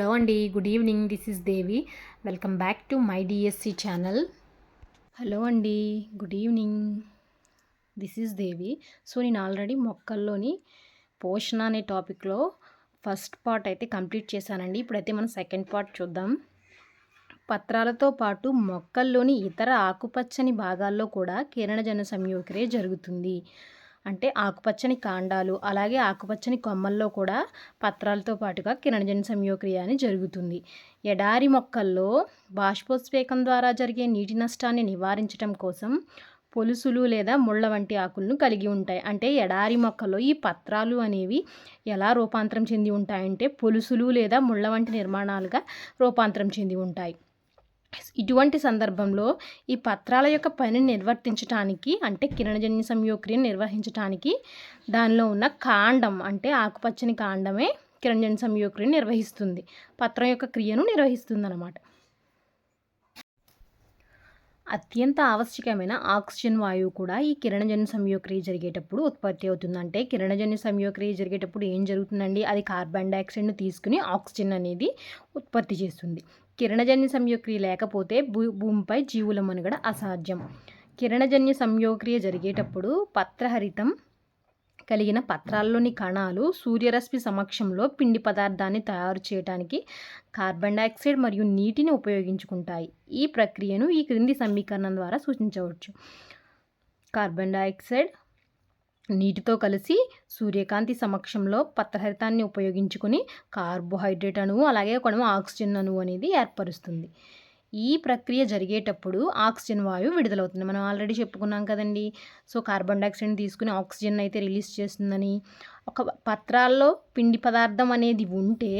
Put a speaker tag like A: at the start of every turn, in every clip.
A: Hello అండి good evening this is Devi. Welcome back to my DSC channel. Hello అండి good evening. This is Devi. So నేను already మొక్కల్లోని పోషణ అనే టాపిక్లో ఫస్ట్ పార్ట్ అయితే కంప్లీట్ చేశానండి. ఇప్పుడైతే మనం సెకండ్ పార్ట్ చూద్దాం. పత్రాలతో పాటు మొక్కల్లోని ఇతర ఆకుపచ్చని భాగాల్లో కూడా కిరణజన సంయోక్రియ జరుగుతుంది. అంటే ఆకుపచ్చని కాండాలు అలాగే ఆకుపచ్చని కొమ్మల్లో కూడా పత్రాలతో పాటుగా కిరణజన సంయోక్రియ అని జరుగుతుంది. ఎడారి మొక్కల్లో బాష్పోత్స్వేకం ద్వారా జరిగే నీటి నష్టాన్ని నివారించడం కోసం పొలుసులు లేదా ముళ్ళ వంటి ఆకులను కలిగి ఉంటాయి. అంటే ఎడారి మొక్కలో ఈ పత్రాలు అనేవి ఎలా రూపాంతరం చెంది ఉంటాయంటే పొలుసులు లేదా ముళ్ళ వంటి నిర్మాణాలుగా రూపాంతరం చెంది ఉంటాయి. ఇటువంటి సందర్భంలో ఈ పత్రాల యొక్క పనిని నిర్వర్తించడానికి అంటే కిరణజన్య సంయోక్రియను నిర్వహించడానికి దానిలో ఉన్న కాండం అంటే ఆకుపచ్చని కాండమే కిరణజన్య సంయోక్రియను నిర్వహిస్తుంది. పత్రం యొక్క క్రియను నిర్వహిస్తుంది అన్నమాట అత్యంత ఆవశ్యకమైన ఆక్సిజన్ వాయువు కూడా ఈ కిరణజన్య సంయోక్రియ జరిగేటప్పుడు ఉత్పత్తి అవుతుంది. అంటే కిరణజన్య సంయోక్రియ జరిగేటప్పుడు ఏం జరుగుతుందండి? అది కార్బన్ డైఆక్సైడ్ను తీసుకుని ఆక్సిజన్ అనేది ఉత్పత్తి చేస్తుంది. కిరణజన్య సంయోక్రియ లేకపోతే భూ భూమిపై జీవుల మనుగడ అసాధ్యం. కిరణజన్య సంయోక్రియ జరిగేటప్పుడు పత్రహరితం కలిగిన పత్రాల్లోని కణాలు సూర్యరశ్మి సమక్షంలో పిండి పదార్థాన్ని తయారు చేయడానికి కార్బన్ డైఆక్సైడ్ మరియు నీటిని ఉపయోగించుకుంటాయి. ఈ ప్రక్రియను ఈ క్రింది సమీకరణం ద్వారా సూచించవచ్చు. కార్బన్ డైఆక్సైడ్ నీటితో కలిసి సూర్యకాంతి సమక్షంలో పత్రహరితాన్ని ఉపయోగించుకుని కార్బోహైడ్రేట్ అణువు అలాగే ఒక ఆక్సిజన్ అణువు అనేది ఏర్పరుస్తుంది. ఈ ప్రక్రియ జరిగేటప్పుడు ఆక్సిజన్ వాయువు విడుదలవుతుంది. మనం ఆల్రెడీ చెప్పుకున్నాం కదండి. సో కార్బన్ డైఆక్సైడ్ తీసుకుని ఆక్సిజన్ అయితే రిలీజ్ చేస్తుందని. ఒక పత్రాల్లో పిండి పదార్థం అనేది ఉంటే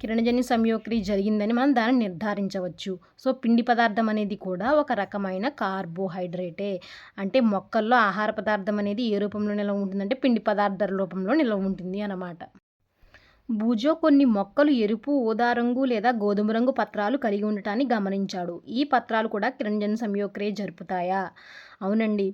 A: కిరణజన్య సంయోక్రియ జరిగిందని మనం దాన్ని నిర్ధారించవచ్చు. సో పిండి పదార్థం అనేది కూడా ఒక రకమైన కార్బోహైడ్రేటే. అంటే మొక్కల్లో ఆహార పదార్థం అనేది ఏ రూపంలో నిల్వ ఉంటుందంటే పిండి పదార్థాల రూపంలో నిల్వ ఉంటుంది అన్నమాట. బూజో కొన్ని మొక్కలు ఎరుపు ఊదా రంగు లేదా గోధుమ రంగు పత్రాలు కలిగి ఉండటాన్ని గమనించాడు. ఈ పత్రాలు కూడా కిరణజన సంయోక్రే జరుపుతాయా? అవునండి.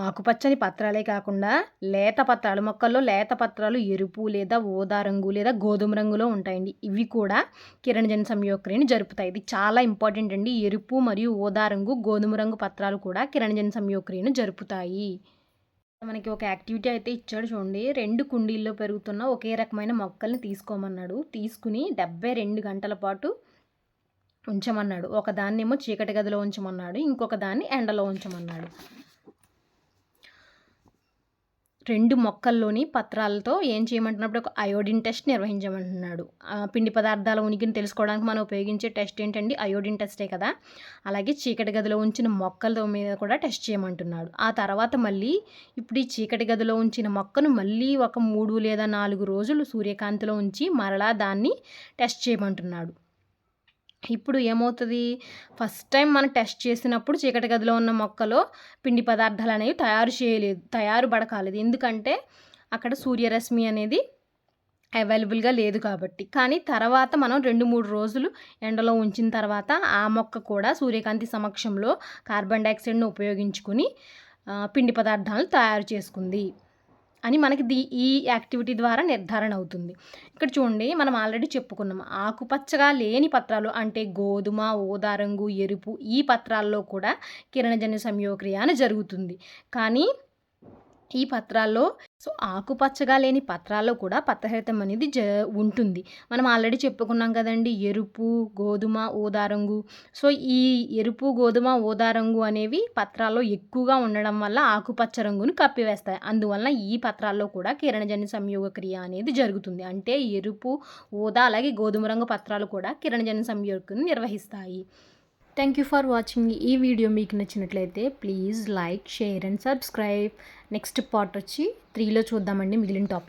A: ఆకుపచ్చని పత్రాలే కాకుండా లేత పత్రాలు మొక్కల్లో లేత పత్రాలు ఎరుపు లేదా ఊదా రంగు లేదా గోధుమ రంగులో ఉంటాయండి. ఇవి కూడా కిరణజన సంయోక్రియని జరుపుతాయి. ఇది చాలా ఇంపార్టెంట్ అండి. ఎరుపు మరియు ఊదా రంగు గోధుమ రంగు పత్రాలు కూడా కిరణజన సంయోక్రియను జరుపుతాయి. మనకి ఒక యాక్టివిటీ అయితే ఇచ్చాడు చూడండి. రెండు కుండీల్లో పెరుగుతున్న ఒకే రకమైన మొక్కల్ని తీసుకోమన్నాడు. తీసుకుని డెబ్బై రెండు గంటల పాటు ఉంచమన్నాడు. ఒకదాన్నేమో చీకటి గదిలో ఉంచమన్నాడు. ఇంకొక దాన్ని ఎండలో ఉంచమన్నాడు. రెండు మొక్కల్లోని పత్రాలతో ఏం చేయమంటున్నప్పుడు ఒక అయోడిన్ టెస్ట్ నిర్వహించమంటున్నాడు. పిండి పదార్థాల ఉనికిని తెలుసుకోవడానికి మనం ఉపయోగించే టెస్ట్ ఏంటండి? అయోడిన్ టెస్టే కదా. అలాగే చీకటి గదిలో ఉంచిన మొక్కల మీద కూడా టెస్ట్ చేయమంటున్నాడు. ఆ తర్వాత మళ్ళీ ఇప్పుడు ఈ చీకటి గదిలో ఉంచిన మొక్కను మళ్ళీ ఒక మూడు లేదా నాలుగు రోజులు సూర్యకాంతిలో ఉంచి మరలా దాన్ని టెస్ట్ చేయమంటున్నాడు. ఇప్పుడు ఏమవుతుంది? ఫస్ట్ టైం మనం టెస్ట్ చేసినప్పుడు చీకటి గదిలో ఉన్న మొక్కలో పిండి పదార్థాలు అనేవి తయారు చేయలేదు తయారు పడకాలేదు ఎందుకంటే అక్కడ సూర్యరశ్మి అనేది అవైలబుల్గా లేదు కాబట్టి. కానీ తర్వాత మనం రెండు మూడు రోజులు ఎండలో ఉంచిన తర్వాత ఆ మొక్క కూడా సూర్యకాంతి సమక్షంలో కార్బన్ డైఆక్సైడ్ను ఉపయోగించుకుని పిండి పదార్థాలను తయారు చేసుకుంది. అని మనకి దీ ఈ యాక్టివిటీ ద్వారా నిర్ధారణ అవుతుంది. ఇక్కడ చూడండి మనం ఆల్రెడీ చెప్పుకున్నాం ఆకుపచ్చగా లేని పత్రాలు అంటే గోధుమ ఓదారంగు ఎరుపు ఈ పత్రాల్లో కూడా కిరణజన్య సంయోక్రియ అని జరుగుతుంది. కానీ ఈ పత్రాల్లో సో ఆకుపచ్చగా లేని పత్రాల్లో కూడా పత్రహరితం అనేది జ ఉంటుంది. మనం ఆల్రెడీ చెప్పుకున్నాం కదండి ఎరుపు గోధుమ ఊదారంగు సో ఈ ఎరుపు గోధుమ ఊదారంగు అనేవి పత్రాల్లో ఎక్కువగా ఉండడం వల్ల ఆకుపచ్చ రంగును కప్పివేస్తాయి. అందువల్ల ఈ పత్రాల్లో కూడా కిరణజన్య సంయోగ క్రియ అనేది జరుగుతుంది. అంటే ఎరుపు ఊదా అలాగే గోధుమ రంగు పత్రాలు కూడా కిరణజన్య సంయోగను నిర్వహిస్తాయి. థ్యాంక్ యూ ఫర్ వాచింగ్ ఈ వీడియో మీకు నచ్చినట్లయితే please like share and subscribe next part వచ్చి త్రీలో చూద్దామండి. మిగిలిన టాపిక్